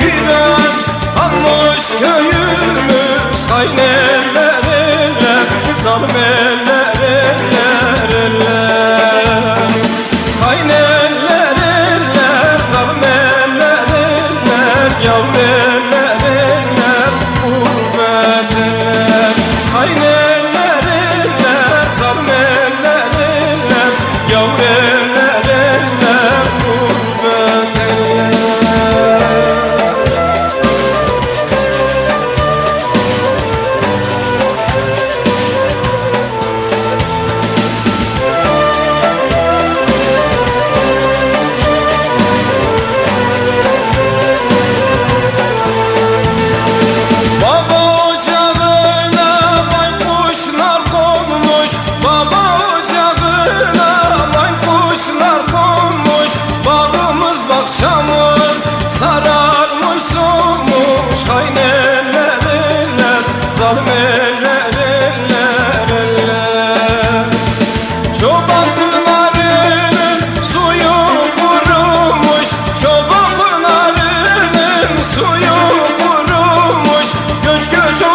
bir an Kalmış köyümüz Haynerlerine zalim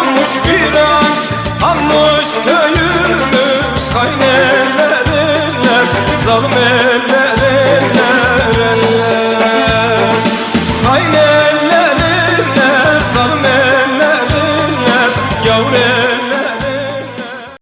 tutmuş bir an Almış köyümüz hain ellerine Zalim ellerine